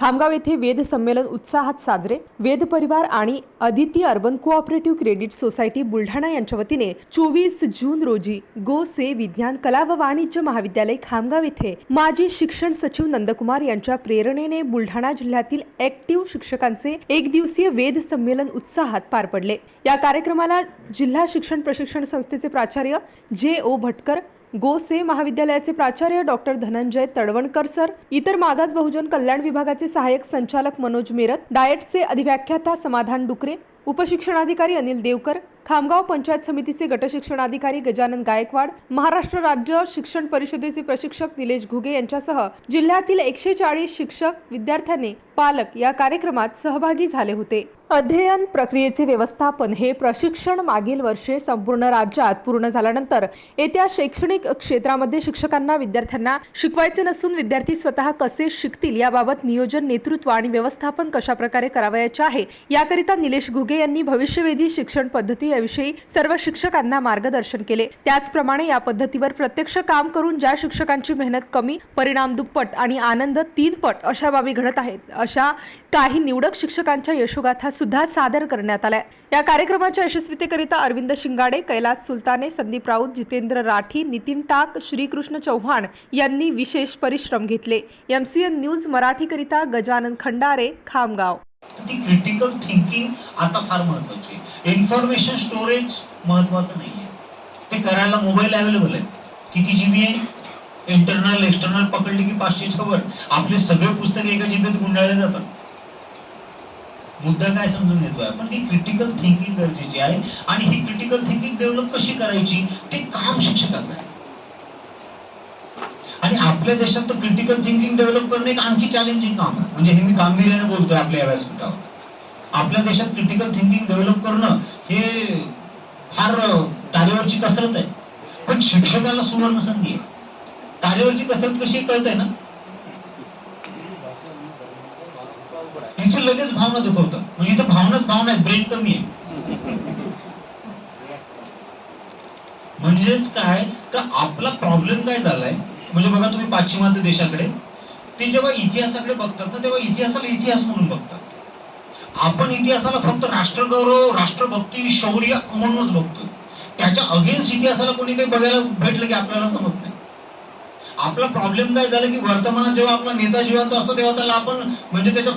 खामगाव येथे वेद संमेलन उत्साहात साजरे. वेद परिवार आणि Aditi urban cooperative credit society Buldhana यांच्या वतीने चोवीस जून रोजी गो से विज्ञान कला व वाणिज्य महाविद्यालय खामगाव येथे माजी शिक्षण सचिव नंदकुमार यांच्या प्रेरणेने बुलढाणा जिल्ह्यातील ऍक्टिव्ह शिक्षकांचे एक दिवसीय वेद संमेलन उत्साहात पार पडले. या कार्यक्रमाला जिल्हा शिक्षण प्रशिक्षण संस्थेचे प्राचार्य जे ओ भटकर गोसे महाविद्यालयाचे प्राचार्य डॉक्टर धनंजय तडवणकर सर इतर मागास बहुजन कल्याण विभागाचे सहाय्यक संचालक मनोज मेरत डाएटचे अधिव्याख्याता समाधान डुकरे उपशिक्षणाधिकारी अनिल देवकर खामगाव पंचायत समितीचे गटशिक्षणाधिकारी गजानन गायकवाड महाराष्ट्र राज्य शिक्षण परिषदेचे प्रशिक्षक निलेश घुगे यांच्यासह जिल्ह्यातील एकशे चाळीस शिक्षक विद्यार्थ्यांनी पालक या कार्यक्रमात सहभागी झाले होते. अध्ययन प्रक्रियेचे व्यवस्थापन हे प्रशिक्षण मागील वर्षे संपूर्ण राज्यात पूर्ण झाल्यानंतर येत्या शैक्षणिक क्षेत्रामध्ये शिक्षकांना विद्यार्थ्यांना शिकवायचे नसून विद्यार्थी स्वतः कसे शिकतील याबाबत नियोजन नेतृत्व आणि व्यवस्थापन कशा प्रकारे करावयाचे आहे याकरिता निलेश घुगे यांनी भविष्यवेधी शिक्षण पद्धती याविषयी सर्व शिक्षकांना मार्गदर्शन केले. त्याचप्रमाणे या पद्धतीवर प्रत्यक्ष काम करून ज्या शिक्षकांची मेहनत कमी परिणाम दुप्पट आणि आनंद तीनपट अशा बाबी घडत आहेत अशा काही निवडक शिक्षकांच्या यशोगाथा सुद्धा सादर करण्यात आल्या. या कार्यक्रमाच्या यशस्वीतेकरिता अरविंद शिंगाडे कैलास सुलताने संदीप राऊत जितेंद्र राठी नितीन टाक श्रीकृष्ण चव्हाण यांनी विशेष परिश्रम घेतले. एम सी एन न्यूज मराठीकरिता गजानन खंडारे खामगाव. ती क्रिटिकल थिंकिंग आता फार महत्वाची आहे. इन्फॉर्मेशन स्टोरेज महत्वाचं नाहीये. ते करायला मोबाईल अवेलेबल आहे किती जीबी आहे? इंटरनल एक्सटर्नल पकडली की पाचशेच्या खबर. आपले सगळे पुस्तक एका जीबीत गुंडाळले जातात. मुद्दा काय समजून घेतोय आपण? ही क्रिटिकल थिंकिंग गरजेची आहे. आणि ही क्रिटिकल थिंकिंग डेव्हलप कशी करायची? ते काम शिक्षकाचं आहे. आणि आपल्या देशात तर क्रिटिकल थिंकिंग डेव्हलप करणं एक आणखी चॅलेंजिंग काम आहे. म्हणजे हे मी गांभीर्याने बोलतोय आपल्या या व्यासपीठावर. आपल्या देशात क्रिटिकल थिंकिंग डेव्हलप करणं हे फार तारेवरची कसरत आहे. पण शिक्षकाला सुवर्ण संधी आहे. तारेवरची कसरत कशी कळत आहे ना? इथे लगेच भावना दुखवतं. म्हणजे इथं भावनाच भावना आहे ब्रेन कमी आहे. म्हणजेच काय? तर आपला प्रॉब्लेम काय झालाय? म्हणजे बघा तुम्ही पाश्चिमात्य देशाकडे ते जेव्हा इतिहासाकडे बघतात ना तेव्हा इतिहासाला इतिहास म्हणून बघतात. आपण इतिहासाला फक्त राष्ट्रगौरव राष्ट्रभक्ती शौर्य म्हणूनच बघतो. त्याच्या अगेन्स्ट इतिहासाला कोणी काही बघायला भेटलं की आपल्याला समजत नाही. आपला प्रॉब्लेम काय झाला की वर्तमानात जेव्हा आपला नेता जिवंत असतो तेव्हा त्याला आपण म्हणजे त्याच्या